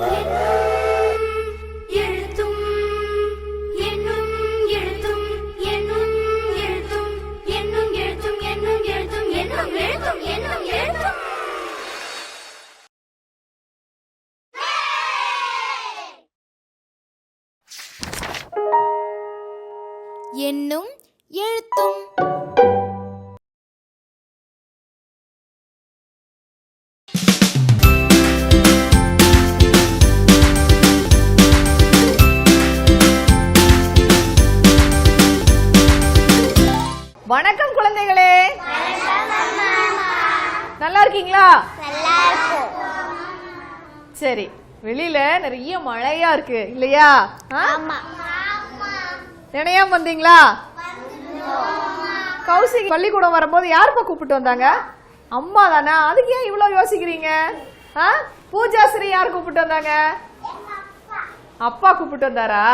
எழுத்தும் நல்லா இருக்கீங்களா? சரி வெளியில நிறைய மழையா இருக்கு இல்லையா? நினையாம வந்தீங்களா? கௌசிக் பள்ளிக்கூடம் வரும்போது யாருப்பா கூப்பிட்டு வந்தாங்க? அம்மா தானே? அதுக்கு ஏன் இவ்வளவு யோசிக்கிறீங்க? ஆ? பூஜாஸ்ரீ யார் கூப்பிட்டு வந்தாங்க? அப்பா கூப்பிட்டு வந்தாரா?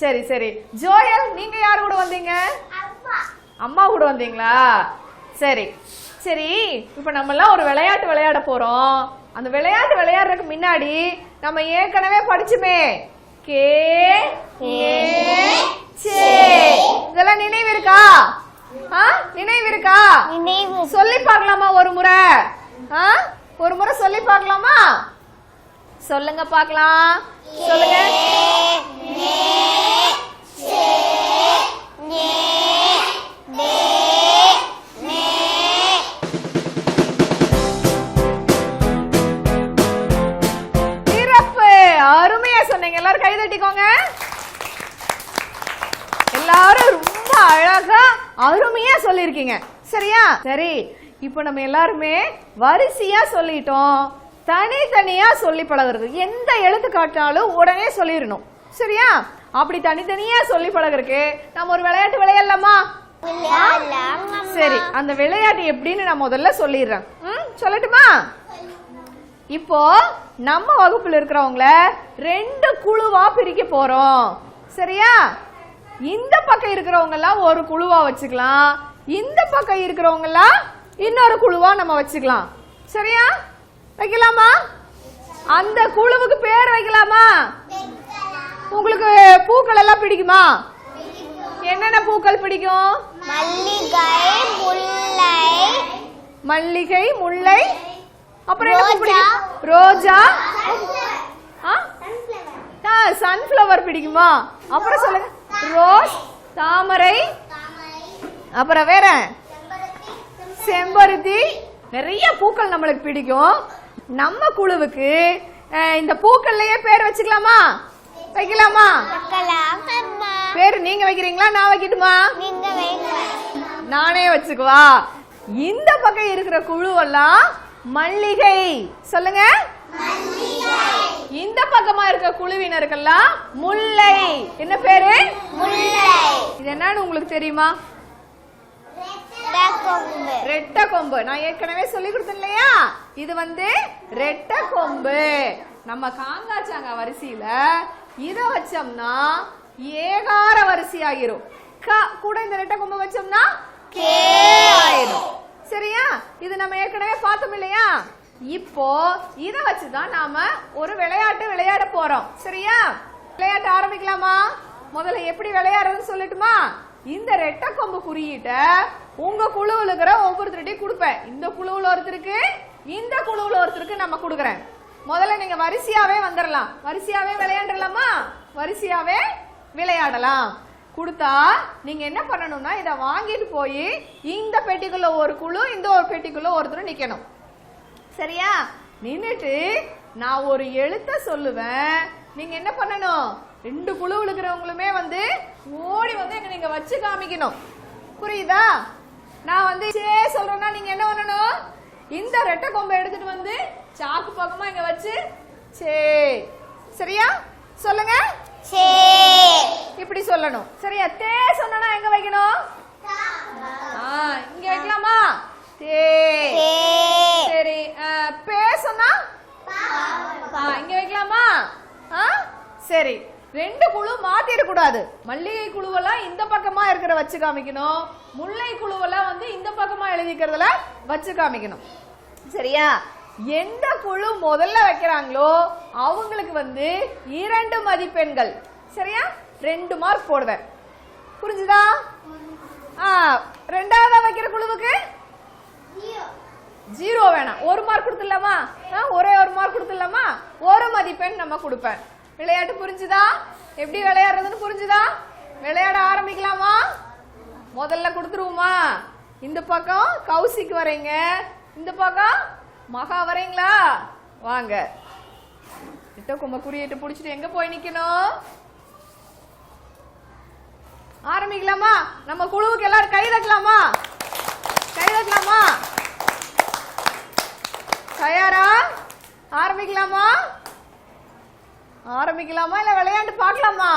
சரி சரி. ஜோயல் நீங்க யார் கூட வந்தீங்க? அம்மா கூட வந்தீங்களா? சரி. சரி இப்போ நம்ம எல்லாம் ஒரு விளையாட்டு விளையாட போறோம். அந்த விளையாட்டு விளையாடுறதுக்கு முன்னாடி நம்ம ஏற்கனவே படிச்சுமே. கே ஏ சே. இதெல்லாம் நினைவு இருக்கா? ஆ நினைவு இருக்கா? சொல்லி பார்க்கலாமா ஒரு முறை? ஆ ஒரு முறை சொல்லி பார்க்கலாமா? சொல்லுங்க பார்க்கலாம். சொல்லுங்க. எல்லாரும் கை தட்டிக்கோங்க எல்லாரும் ரொம்ப அழகா அருமையா சொல்லிருக்கீங்க சரியா? சரி இப்போ நம்ம எல்லாருமே வரிசையா சொல்லிட்டோம். தனித்தனியா சொல்லி பழகுறது. எந்த எழுத்து காட்டினாலும் உடனே சொல்லிடணும். சரியா? அப்படி தனித்தனியா சொல்லி பழகுறதுக்கு நம்ம ஒரு விளையாட்டு விளையாடலாமா? சரி அந்த விளையாட்டு எப்படின்னு நான் முதல்ல சொல்லிடுறேன். சொல்லட்டுமா? இப்போ நம்ம வகுப்புல இருக்கிறவங்கள ரெண்டு குழுவா பிரிக்க போறோம். சரியா? இந்த பக்கம் இருக்கிறவங்க எல்லாம் ஒரு குழுவா வச்சுக்கலாம். இந்த பக்கம் இருக்கிறவங்க எல்லாம் இன்னொரு குழுவா நம்ம வச்சுக்கலாம். சரியா? வைக்கலாமா? அந்த குழுவுக்கு பேர் வைக்கலாமா? உங்களுக்கு பூக்கள் எல்லாம் பிடிக்குமா? என்னென்ன பூக்கள் பிடிக்கும்? மல்லிகை முல்லை. மல்லிகை முல்லை அப்புறம் என்ன. பிடிக்கும்? ரோஜா? ஆ? சன்ஃப்ளவர். பிடிக்குமா? அப்புறம் சொல்லுங்க. ரோஸ் தாமரை அப்புறம் வேற? செம்பருத்தி. நிறைய பூக்கள் நம்மளுக்கு பிடிக்கும். நம்ம குழுவுக்கு இந்த பூக்கள்லயே பேர் வச்சுக்கலாமா? வைக்கலாமா? பேர் நீங்க வைக்கிறீங்களா? நான் வைக்கட்டுமா? நானே வச்சுக்குவா. இந்த பக்கம் இருக்கிற குழுவெல்லாம் மல்லிகை. சொல்லுங்க. இந்த பக்கமா இருக்க குழுவினருக்கெல்லாம் முல்லை. என்ன பேரு? முல்லை இது என்னன்னு உங்களுக்கு தெரியுமா? ரெட்ட கொம்பு. நான் ஏற்கனவே சொல்லி கொடுத்தேன் இல்லையா இது வந்து ரெட்டை கொம்பு. நம்ம காங்காச்சாங்க வரிசையில இத வச்சோம்னா ஏகார வரிசை ஆகிரும் கூட இந்த ரெட்ட கொம்பு வச்சோம்னா கே ஆயிடும் சரியா? இது நம்ம ஏற்கனவே பார்த்தோம் இல்லையா? இப்போ இத வச்சுதான் நாம ஒரு விளையாட்டு விளையாட போறோம். சரியா? விளையாட்டு ஆரம்பிக்கலாமா? முதல்ல எப்படி விளையாடுறதுன்னு சொல்லட்டுமா? இந்த ரெட்டை கொம்பு குறியீட்ட உங்க குழுவில் இருக்கிற ஒவ்வொருத்தருடையும் கொடுப்பேன். இந்த குழுவில் ஒருத்தருக்கு இந்த குழுவில் ஒருத்தருக்கு நம்ம கொடுக்குறேன். முதல்ல நீங்க வரிசையாவே வந்துடலாம் வரிசையாவே விளையாண்டலாமா வரிசையாவே விளையாடலாம். கொடுத்தா நீங்க என்ன பண்ணணும்னா இதை வாங்கிட்டு போய் இந்த பெட்டிக்குள்ள ஒரு குழு இந்த ஒரு பெட்டிக்குள்ள ஒருத்தர் நிக்கணும். சரியா? நின்னுட்டு நான் ஒரு எழுத்த சொல்லுவேன். நீங்க என்ன பண்ணணும்? ரெண்டு குழு இருக்கிறவங்களுமே வந்து ஓடி வந்து எங்க நீங்க வச்சு காமிக்கணும். புரியுதா? நான் வந்து சே சொல்றேன்னா நீங்க என்ன பண்ணணும்? இந்த ரெட்டை கொம்பை எடுத்துட்டு வந்து சாக்கு பக்கமா இங்க வச்சு சே சரியா? சொல்லுங்க. சொல்லணும். சரியா தே சொன்னா எங்க வைக்கணும்? இங்க வைக்கலாமா? தே. சரி பே சொன்னா? இங்க வைக்கலாமா? சரி. ரெண்டு குழு மாத்திட கூடாது மல்லிகை குழுவெல்லாம் இந்த பக்கமா இருக்கிற வச்சு காமிக்கணும். முல்லை குழுவெல்லாம் வந்து இந்த பக்கமா எழுதிக்கிறதுல வச்சு காமிக்கணும். சரியா? எந்த குழு முதல்ல வைக்கிறாங்களோ அவங்களுக்கு வந்து இரண்டு மதிப்பெண்கள். சரியா? ரெண்டு மார்க் போடுவேன். புரிஞ்சுதா? ஆ ரெண்டாவதா வைக்கிற குழுவுக்கு? ஜீரோ. வேணாம். ஒரு மார்க் கொடுத்துடலாமா? ஒரே ஒரு மார்க் கொடுத்துடலாமா? ஒரு மதிப்பெண் நம்ம கொடுப்பேன். விளையாட்டு புரிஞ்சுதா? எப்படி விளையாடுறதுன்னு புரிஞ்சுதா? விளையாட ஆரம்பிக்கலாமா? முதல்ல கொடுத்துருவோமா? இந்த பக்கம் கௌசிக் வரீங்க இந்த பக்கம் மகா வரீங்களா வாங்க. கிட்ட கும்ப குறியிட்டு பிடிச்சிட்டு எங்க போய் நிக்கணும்? ஆரம்பிக்கலாமா? நம்ம குழுவுக்கு எல்லாரும் கை தட்டலாமா? கை தட்டலாமா? தயாரா? ஆரம்பிக்கலாமா? ஆரம்பிக்கலாமா இல்ல விளையாண்டு பார்க்கலாமா?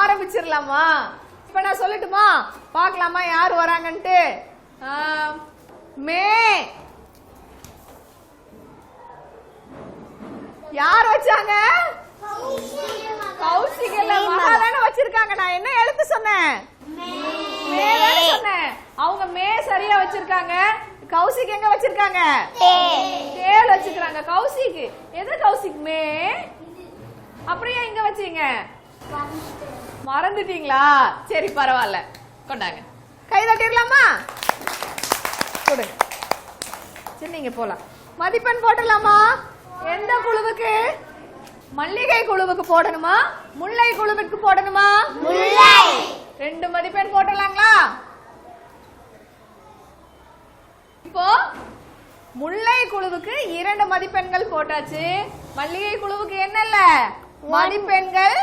ஆரம்பிச்சிடலாமா இப்ப நான் சொல்லட்டுமா? பார்க்கலாமா? யார் வராங்கன்ட்டு? ஆ, மே. யார் வச்சாங்க? கௌசிகல்ல மகா தானே வச்சிருக்காங்க நான் என்ன எழுத்து சொன்னேன் மே தானே சொன்னேன் அவங்க மே சரியா வச்சிருக்காங்க. கௌசிக் எங்க வச்சிருக்காங்க? தேல் வச்சிருக்காங்க கௌசிக் எது கௌசிக்? மே. ஏன் இங்க வச்சீங்க? மறந்துட்டீங்களா? சரி பரவாயில்ல. கொண்டாங்க. கை தட்டிடலாமா கொடுங்க சரி நீங்க போலாம். மதிப்பெண் போடலாமா எந்த குழுவுக்கு? மல்லிகை குழுவுக்கு போடணுமா? முல்லை குழுவுக்கு போடணுமா? முல்லை. ரெண்டு மதிப்பெண் போட்டலாங்களா இப்போ முல்லை குழுவுக்கு இரண்டு மதிப்பெண்கள் போட்டாச்சு. மல்லிகை குழுவுக்கு என்ன இல்ல? மதிப்பெண்கள்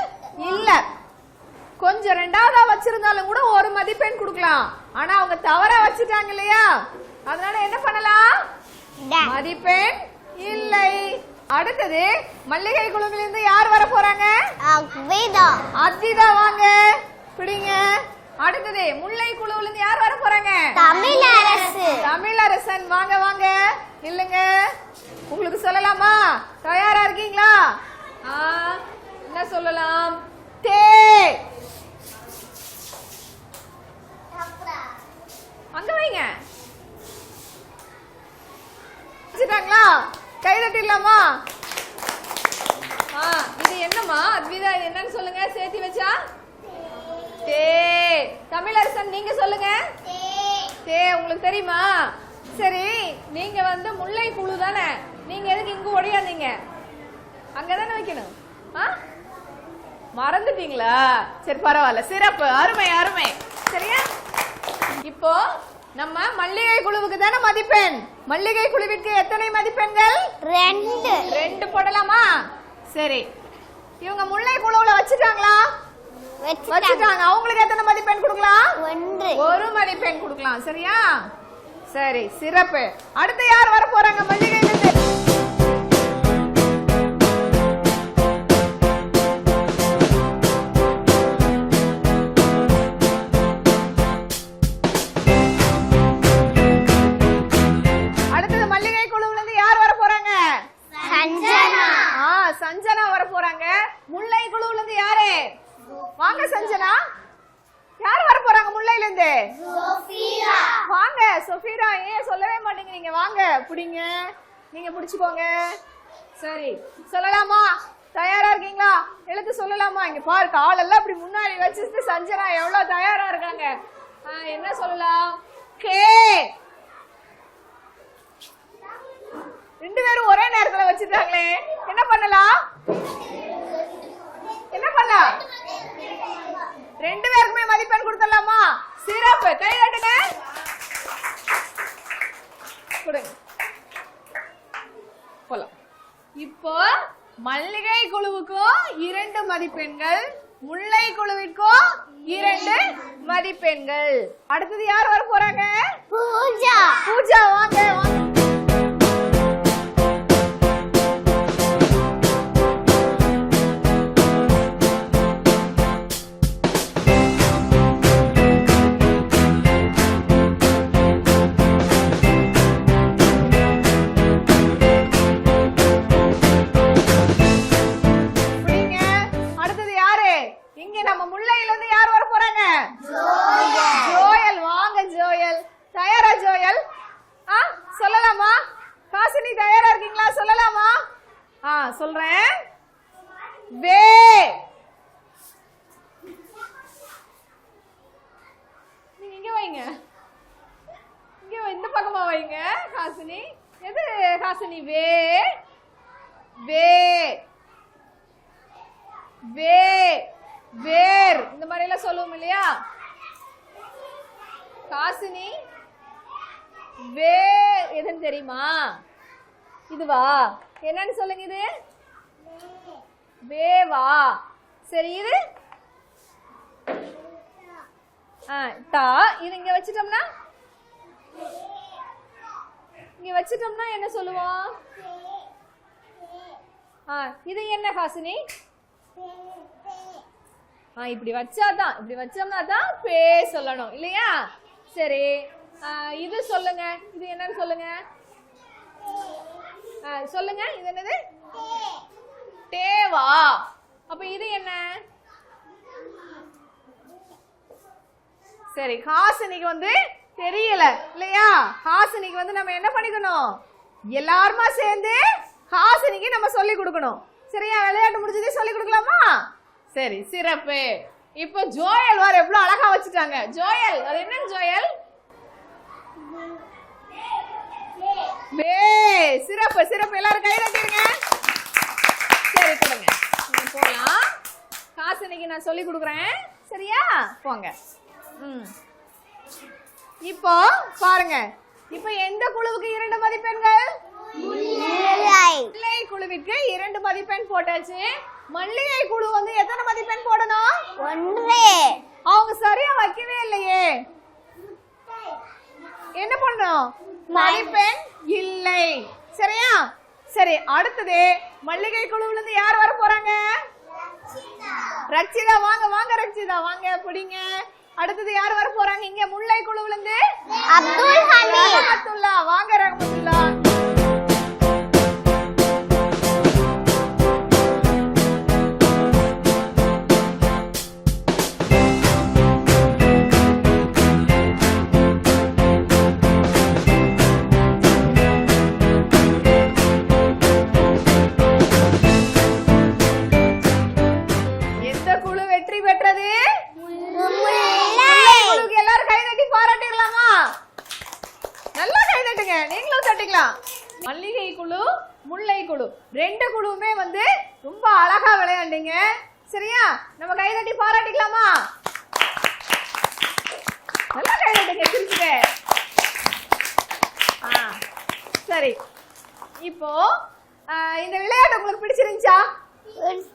இல்ல. கொஞ்சம் ரெண்டாவதா வச்சிருந்தாலும் கூட ஒரு மதிப்பெண் கொடுக்கலாம். ஆனா அவங்க தவறா வச்சுட்டாங்க இல்லையா? அதனால என்ன பண்ணலாம்? மதிப்பெண் இல்லை. அடுத்தது மல்லிகை குழுவிலிருந்து யார் வர போறாங்க? அத்திதா வாங்க. பிடிங்க. அடுத்தது முல்லை குழுவுல இருந்து யார் வர போறாங்க? தமிழரசு தமிழரசன் வாங்க வாங்க. இல்லங்க. உங்களுக்கு சொல்லலாமா? தயாரா இருக்கீங்களா? என்ன சொல்லலாம்? தே. அங்க வைங்க. வச்சுட்டாங்களா? கை தட்டிடலாமா? ஆ இது என்னம்மா? அத்விதா என்னன்னு சொல்லுங்க. சேர்த்தி வச்சா? தே தமிழரசன் நீங்க சொல்லுங்க. தே உங்களுக்கு தெரியுமா? சரி நீங்க வந்து முல்லை குழு தானே? நீங்க எதுக்கு இங்க ஒடியாந்தீங்க அங்கதானே வைக்கணும். ஆ? மறந்துட்டீங்களா? சரி பரவாயில்ல. சிறப்பு. அருமை அருமை. சரியா? இப்போ நம்ம மல்லிகை குழுவுக்கு தானே மதிப்பெண்? மல்லிகை குழுவிற்கு எத்தனை மதிப்பெண்கள்? ரெண்டு. ரெண்டு போடலாமா? சரி. இவங்க முல்லை குழுவுல வச்சுட்டாங்களா? வச்சுட்டாங்க. அவங்களுக்கு எத்தனை மதிப்பெண் கொடுக்கலாம்? ஒன்று. ஒரு மதிப்பெண் கொடுக்கலாம். சரியா? சரி சிறப்பு. அடுத்து யார் வர போறாங்க மல்லிகையில கண்டுபிடிச்சுக்கோங்க சரி சொல்லலாமா? தயாரா இருக்கீங்களா? எழுத்து சொல்லலாமா? இங்க பாரு காலெல்லாம் இப்படி முன்னாடி வச்சுட்டு சஞ்சனா எவ்வளவு தயாரா இருக்காங்க. என்ன சொல்லலாம்? கே ரெண்டு பேரும் ஒரே நேரத்துல வச்சிருக்காங்களே. என்ன பண்ணலாம்? என்ன பண்ணலாம்? ரெண்டு பேருக்குமே மதிப்பெண் கொடுத்துடலாமா? சிறப்பு. கை தட்டுங்க. கொடுங்க. இப்போ மல்லிகை குழுவுக்கும் இரண்டு மதிப்பெண்கள் முல்லை குழுவிற்கும் இரண்டு மதிப்பெண்கள். அடுத்தது யார் வர போறாங்க பூஜா. பூஜா வாங்க வாங்க. சொல்றேன்? வே. நீங்க இங்க வைங்க. இங்க இந்த பக்கமா வைங்க ஹாசினி எது ஹாசினி வே. வே. வே. வேர். இந்த மாதிரி எல்லாம் சொல்லுவோம் இல்லையா? காசினி. வே. எதுன்னு தெரியுமா? இதுவா? என்னன்னு சொல்லுங்க இது. வேவா சரி இது? ஆ தா இது இங்க வச்சிட்டோம்னா? இங்க வச்சிட்டோம்னா என்ன சொல்லுவோம்? ஆ இது என்ன ஹாசினி? ஆ இப்படி வச்சாதான் இப்படி வச்சோம்னா தான் பே சொல்லணும் இல்லையா? சரி இது சொல்லுங்க. இது என்னன்னு சொல்லுங்க? ஆ, சொல்லுங்க. இது என்னது? தேவா அப்ப இது என்ன? சரி ஹாசினிக்கு வந்து தெரியல இல்லையா? ஹாசினிக்கு வந்து நம்ம என்ன பண்ணிக்கணும்? எல்லாருமா சேர்ந்து ஹாசினிக்கு நம்ம சொல்லி கொடுக்கணும். சரியா? விளையாட்டு முடிஞ்சதே சொல்லி கொடுக்கலாமா? சரி சிறப்பு. இப்போ ஜோயல் வார் எவ்வளவு அழகா வச்சுட்டாங்க. ஜோயல் அது என்ன ஜோயல்? சிறப்பு சிறப்பு. எல்லாரும் கையில தட்டிருங்க சரி கொடுங்க நீங்க போலாம் காசு இன்னைக்கு நான் சொல்லி கொடுக்குறேன். சரியா? போங்க. ம். இப்போ பாருங்க. இப்போ எந்த குழுவுக்கு இரண்டு மதிப்பெண்கள்? முல்லை குழுவிற்கு இரண்டு மதிப்பெண் போட்டாச்சு. மல்லிகை குழு வந்து எத்தனை மதிப்பெண் போடணும்? ஒன்று. அவங்க சரியா வைக்கவே இல்லையே. என்ன பண்ணணும் மதிப்பெண் இல்லை. சரியா? சரி அடுத்தது மல்லிகை குழுவுல இருந்து யார் வர போறாங்க? ரட்சிதா வாங்க வாங்க ரட்சிதா வாங்க பிடிங்க. அடுத்தது யார் வர போறாங்க இங்க முல்லை குழுவுல இருந்து அப்துல் ஹமீத். வாங்க ரஹமத்துல்லா.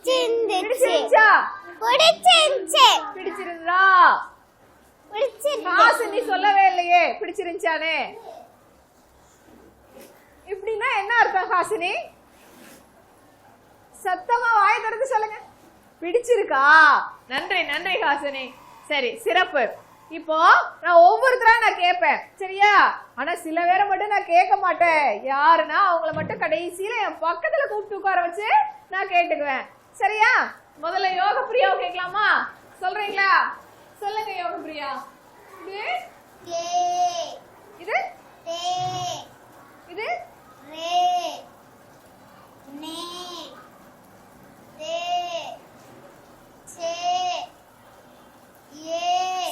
பிடிச்சிருந்துச்சு. பிடிச்சிருந்தா? காசு நீ சொல்லவே இல்லையே. பிடிச்சிருந்துச்சானே? இப்படின்னா என்ன அர்த்தம் ஹாசினி? சத்தமா வாய் திறந்து சொல்லுங்க. பிடிச்சிருக்கா? நன்றி நன்றி ஹாசினி. சரி சிறப்பு. இப்போ நான் ஒவ்வொருத்தரா நான் கேட்பேன். சரியா? ஆனா சில பேரை மட்டும் நான் கேட்க மாட்டேன். யாருன்னா அவங்கள மட்டும் கடைசியில என் பக்கத்துல கூப்பிட்டு உட்கார வச்சு நான் கேட்டுக்குவேன். சரியா? முதல்ல யோக பிரியாவை கேட்கலாமா? சொல்றீங்களா? சொல்லுங்க யோக பிரியா இது? கே இது? தே. இது? ரே. நே தே. சே. ஏ.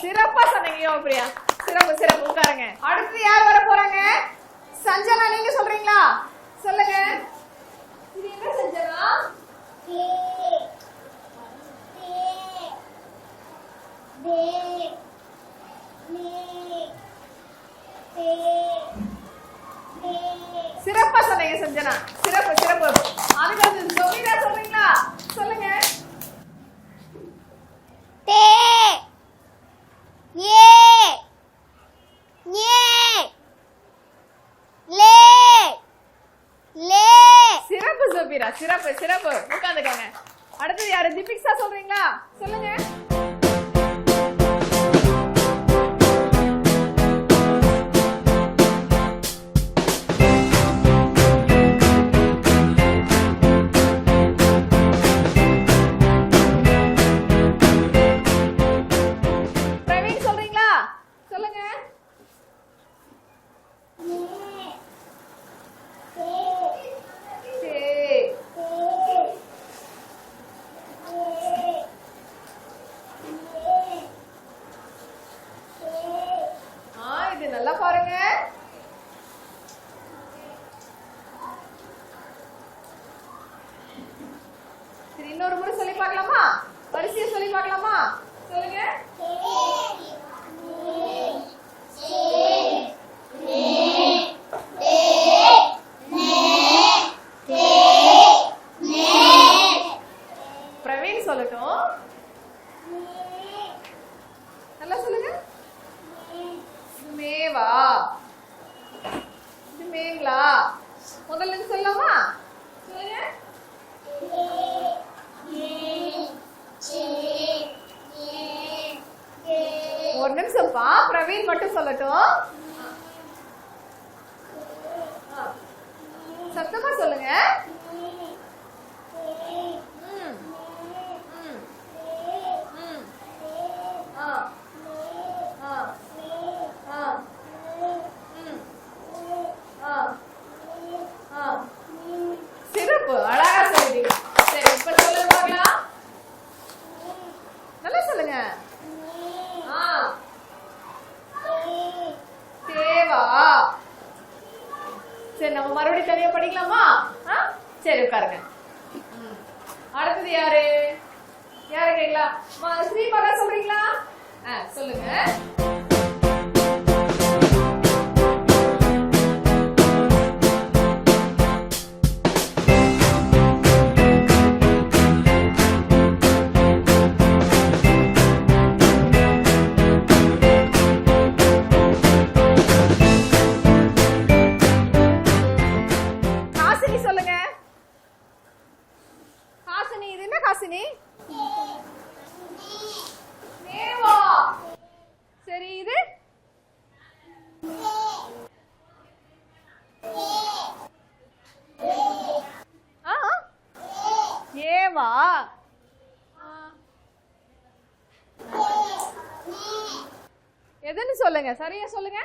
சிறப்பா சொன்னீங்க யோக பிரியா சிறப்பு சிறப்பு. உட்காருங்க. அடுத்து யார் வர போறாங்க? சஞ்சனா நீங்க சொல்றீங்களா? சொல்லுங்க. இது என்ன சஞ்சனா கே தே தே நே தே தே சிறப்பா சொன்னீங்க சஞ்சனா. சிறப்பு சிறப்பு. அதுக்கு ஜொமீரா சொல்றீங்களா? சொல்லுங்க. தே. ஏ. ஏ. லே. லே. சிறப்பு ஜொபீரா சிறப்பு சிறப்பு. உட்காந்துக்கோங்க. அடுத்தது யாரு? திபிக்ஸா சொல்றீங்களா? சொல்லுங்க. சொல்லுங்க சரியா சொல்லுங்க?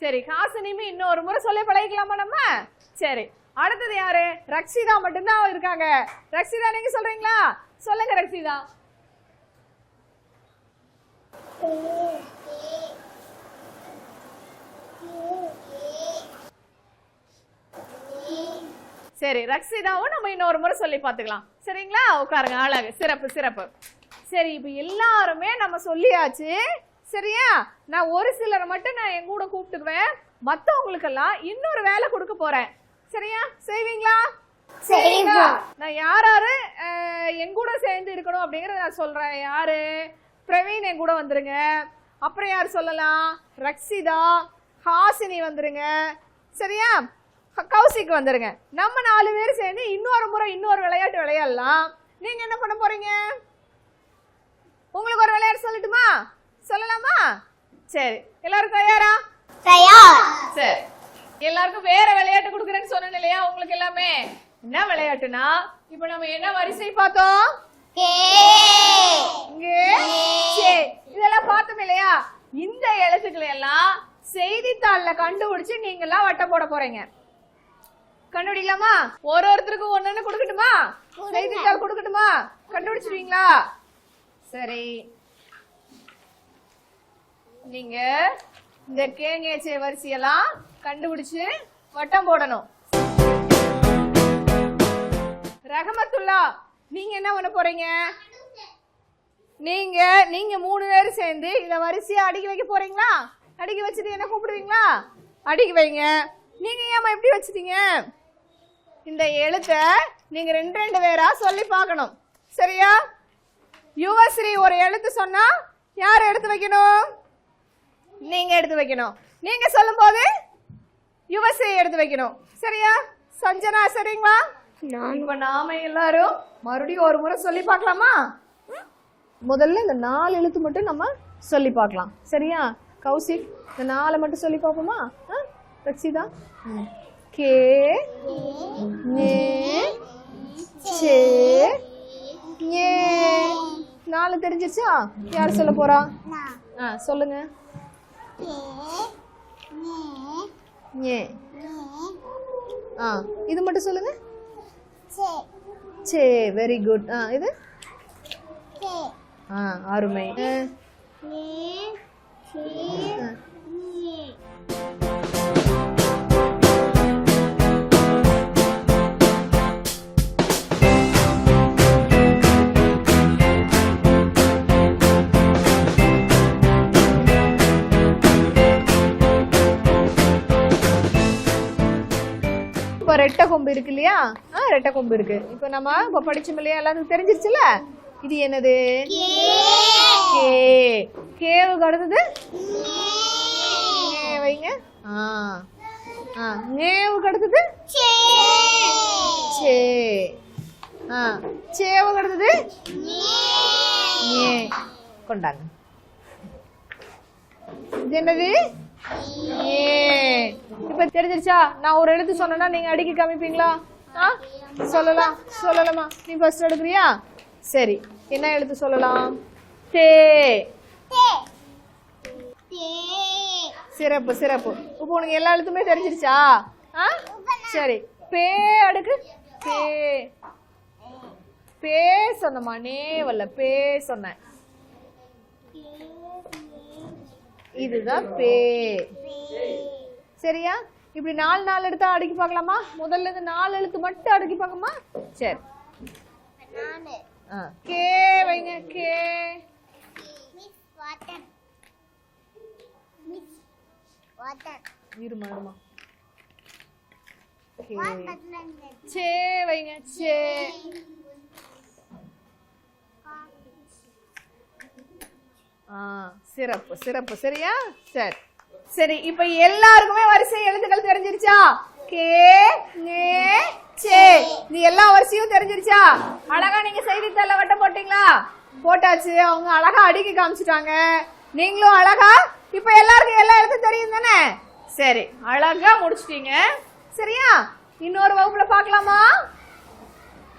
சரி ஹாசினியுமே இன்னொரு முறை சொல்லி பழகிக்கலாமா நம்ம? சரி அடுத்தது யாரு? ரக்ஷிதா மட்டும்தான் இருக்காங்க. ரக்ஷிதா நீங்க சொல்றீங்களா? சொல்லுங்க ரக்ஷிதா. சரி ரக்ஷிதாவும் நம்ம இன்னொரு முறை சொல்லி பார்த்துக்கலாம். சரிங்களா? உட்காருங்க அழகு சிறப்பு சிறப்பு. சரி இப்போ எல்லாருமே நம்ம சொல்லியாச்சு. சரியா? நான் ஒரு சிலரை மட்டும் நான் என் கூட கூப்பிட்டுக்குவேன். மற்றவங்களுக்கெல்லாம் இன்னொரு வேலை கொடுக்க போறேன். சரியா? செய்வீங்களா? சரிங்களா? நான் யார் யாரு என் கூட சேர்ந்து இருக்கணும் அப்படிங்கறத நான் சொல்றேன். யாரு? பிரவீன் என் கூட வந்துருங்க. அப்புறம் யார் சொல்லலாம்? ரக்ஷிதா ஹாசினி வந்துருங்க. சரியா? க- கௌசிக் வந்துருங்க. நம்ம நாலு பேர் சேர்ந்து இன்னொரு முறை இன்னொரு விளையாட்டு விளையாடலாம். நீங்க என்ன பண்ண போறீங்க? உங்களுக்கு ஒரு விளையாட்டு சொல்லட்டுமா? சொல்லலாமா? சரி. எல்லாரும் தயாரா? தயார். சரி. எல்லாருக்கும் வேற விளையாட்டு கொடுக்குறேன்னு சொன்னேன் இல்லையா? உங்களுக்கு எல்லாமே? என்ன விளையாட்டுனா இப்போ நம்ம என்ன வரிசை பார்த்தோம்? இதெல்லாம் பார்த்தோம் இல்லையா? இந்த எழுத்துக்களை எல்லாம் செய்தித்தாள்ல கண்டுபிடிச்சு நீங்க எல்லாம் வட்டம் போட போறீங்க. கண்டுபிடிக்கலாமா? ஒரு ஒருத்தருக்கும் ஒண்ணு கொடுக்கட்டுமா? செய்தித்தாள் கொடுக்கட்டுமா? கண்டுபிடிச்சிருவீங்களா? சரி. நீங்க இந்த கேங்கேச்சே வரிசையெல்லாம் கண்டுபிடிச்சு வட்டம் போடணும். ரஹமத்துல்லா நீங்க என்ன பண்ண போறீங்க? நீங்க நீங்க மூணு பேரும் சேர்ந்து இத வரிசையா அடுக்கி வைக்க போறீங்களா? அடுக்கி வச்சுட்டு என்ன கூப்பிடுவீங்களா? அடுக்கி வைங்க. நீங்க ஏமா எப்படி வச்சிட்டீங்க? இந்த எழுத்தை நீங்க ரெண்டு ரெண்டு பேரா சொல்லி பார்க்கணும். சரியா? யுவஸ்ரீ ஒரு எழுத்து சொன்னா யார் எடுத்து வைக்கணும்? நீங்க எடுத்து வைக்கணும். நீங்க சொல்லும்போது யுவஸ்ரீ எடுத்து வைக்கணும். சரியா? சஞ்சனா சரிங்களா? இப்ப நாம எல்லாரும் மறுபடியும் ஒரு முறை சொல்லி பார்க்கலாமா? முதல்ல இந்த நாலு எழுத்து மட்டும் நம்ம சொல்லி பார்க்கலாம். சரியா? கௌசிக் இந்த நாலை மட்டும் சொல்லி பார்ப்போமா? ரக்ஷிதா. கே நே சே ஏ நாலு தெரிஞ்சிருச்சா? யார் சொல்ல போறா? ஆ சொல்லுங்க. ஏ ஆ இது மட்டும் சொல்லுங்க. சே. வெரி குட் ஆ இது? ஆ அருமை ஆ, ரெட்டை கொம்பு இருக்கு இல்லையா? ஆ ரெட்டை கொம்பு இருக்கு. இப்போ நம்ம இப்போ படிச்சோம் இல்லையா? எல்லாத்துக்கும் தெரிஞ்சிருச்சுல இது என்னது? கே. கேவுக்கு அடுத்தது? வைங்க. ஆ. ஆ நேவுக்கு அடுத்தது? சே. ஆ சேவுக்கு அடுத்தது? கொண்டாங்க. இது என்னது? ஏ இப்ப தெரிஞ்சிருச்சா? நான் ஒரு எழுத்து சொன்னேன்னா நீங்க அடிக்கி காமிப்பீங்களா? ஆ? சொல்லலாம் சொல்லலாமா? நீ ஃபர்ஸ்ட் எடுக்கிறியா? சரி என்ன எழுத்து சொல்லலாம்? தே. சிறப்பு சிறப்பு. இப்போ உனக்கு எல்லா எழுத்துமே தெரிஞ்சிருச்சா? ஆ? சரி பே அடுக்கு. பே. பே சொன்னமா நேவல்ல பே சொன்னேன். இதுதான் பே. சரியா? இப்படி நாலு நாலு எடுத்தா அடுக்கி பார்க்கலாமா? முதல்ல இருந்து நாலு எழுத்து மட்டும் அடுக்கி பார்க்கலாமா சரி. கே வைங்க கே. இருமா இருமா. சே வைங்க சே. சிறப்பு சிறப்பு. சரியா? சரி. சரி இப்போ எல்லாருக்குமே வரிசை எழுத்துக்கள் தெரிஞ்சிருச்சா? கே நே சே. இது எல்லா வரிசையும் தெரிஞ்சிருச்சா? அழகா நீங்க செய்தித்தாள வட்ட போட்டீங்களா? போட்டாச்சு. அவங்க அழகா அடுக்கி காமிச்சிட்டாங்க. நீங்களும் அழகா? இப்போ எல்லாருக்கும் எல்லா எழுத்தும் தெரியும் தானே? சரி அழகா முடிச்சிட்டீங்க. சரியா? இன்னொரு வகுப்புல பார்க்கலாமா?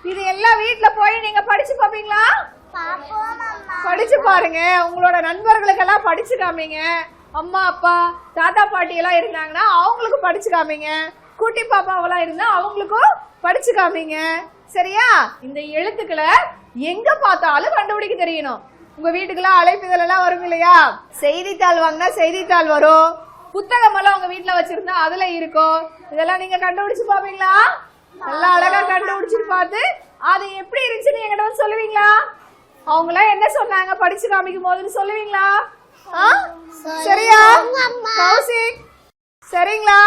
இது எல்லாம் வீட்டுல போய் நீங்க படிச்சு பாப்பீங்களா? படிச்சு பாருங்க. உங்களோட நண்பர்களுக்கெல்லாம் படிச்சு காமிங்க. அம்மா அப்பா தாத்தா பாட்டி எல்லாம் இருந்தாங்கன்னா அவங்களுக்கும் படிச்சு காமிங்க. குட்டி பாப்பாவெல்லாம் இருந்தா அவங்களுக்கும் படிச்சு காமிங்க. சரியா? இந்த எழுத்துக்களை எங்க பார்த்தாலும் கண்டுபிடிக்க தெரியணும். உங்க வீட்டுக்கெல்லாம் அழைப்புகள் எல்லாம் வரும் இல்லையா? செய்தித்தாள் வாங்கினா செய்தித்தாள் வரும். புத்தகம் எல்லாம் உங்க வீட்டுல வச்சிருந்தா அதுல இருக்கும். இதெல்லாம் நீங்க கண்டுபிடிச்சு பாப்பீங்களா நல்லா அழகா கண்டுபிடிச்சு பார்த்து அது எப்படி இருந்துச்சுன்னு என்கிட்ட வந்து சொல்லுவீங்களா? அவங்களாம் என்ன சொன்னாங்க? படிச்சு காமிக்கும் போதுன்னு சொல்லுவீங்களா? ஆ? சரியா? கௌசிக் சரிங்களா?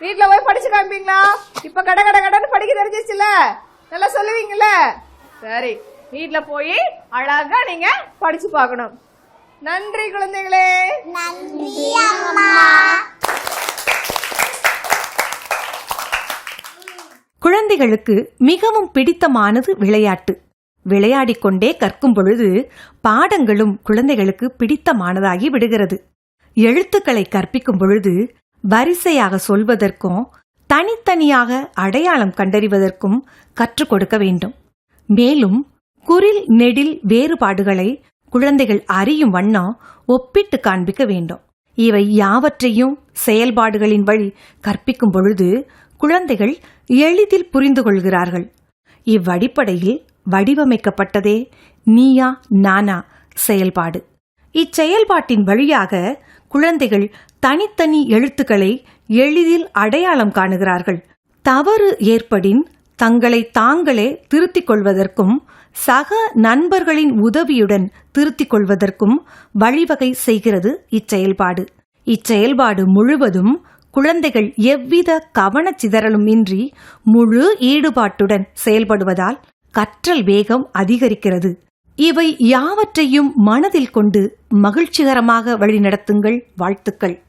வீட்ல போய் படிச்சு காமிப்பீங்களா? இப்ப கட கட கடன்னு படிக்க தெரிஞ்சிச்சுல நல்லா சொல்லுவீங்கல்ல? சரி வீட்ல போய் அழகா நீங்க படிச்சு பார்க்கணும். நன்றி குழந்தைகளே. நன்றி அம்மா. குழந்தைகளுக்கு மிகவும் பிடித்தமானது விளையாட்டு. விளையாடிக்கொண்டே கற்கும் பொழுது பாடங்களும் குழந்தைகளுக்கு பிடித்தமானதாகி விடுகிறது. எழுத்துக்களை கற்பிக்கும் பொழுது வரிசையாக சொல்வதற்கும் தனித்தனியாக அடையாளம் கண்டறிவதற்கும் கற்றுக் கொடுக்க வேண்டும். மேலும் குரில் நெடில் வேறுபாடுகளை குழந்தைகள் அறியும் வண்ணம் ஒப்பிட்டு காண்பிக்க வேண்டும். இவை யாவற்றையும் செயல்பாடுகளின் வழி கற்பிக்கும் பொழுது குழந்தைகள் எளிதில் புரிந்து கொள்கிறார்கள். இவ்வடிப்படையில் வடிவமைக்கப்பட்டதே நீயா நானா செயல்பாடு. இச்செயல்பாட்டின் வழியாக குழந்தைகள் தனித்தனி எழுத்துக்களை எளிதில் அடையாளம் காணுகிறார்கள். தவறு ஏற்படின் தங்களை தாங்களே திருத்திக் கொள்வதற்கும் சக நண்பர்களின் உதவியுடன் திருத்திக் கொள்வதற்கும் வழிவகை செய்கிறது இச்செயல்பாடு. இச்செயல்பாடு முழுவதும் குழந்தைகள் எவ்வித கவனச்சிதறலும் இன்றி முழு ஈடுபாட்டுடன் செயல்படுவதால் கற்றல் வேகம் அதிகரிக்கிறது. இவை யாவற்றையும் மனதில் கொண்டு மகிழ்ச்சிகரமாக வழிநடத்துங்கள். வாழ்த்துக்கள்.